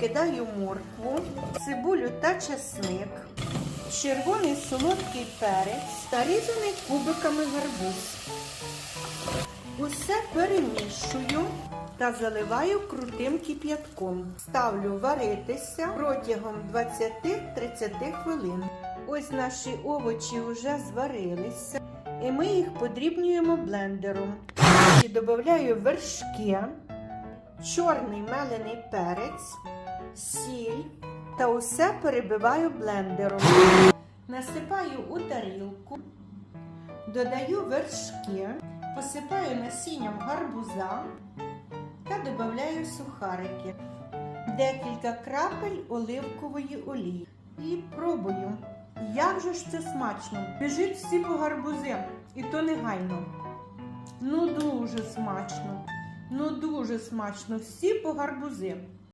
кидаю моркву, цибулю та чесник, червоний солодкий перець та різаний кубиками гарбуз. Усе перемішую та заливаю крутим кип'ятком. Ставлю варитися протягом 20-30 хвилин. Ось наші овочі вже зварилися, і ми їх подрібнюємо блендером. І додаю вершки, чорний мелений перець, сіль та усе перебиваю блендером. Насипаю у тарілку, додаю вершки, посипаю насінням гарбуза та додаю сухарики. Декілька крапель оливкової олії. І пробую. Як же ж це смачно! Біжить всі по гарбузи, і то негайно. Ну дуже смачно. Ну дуже смачно. Всі по гарбузи.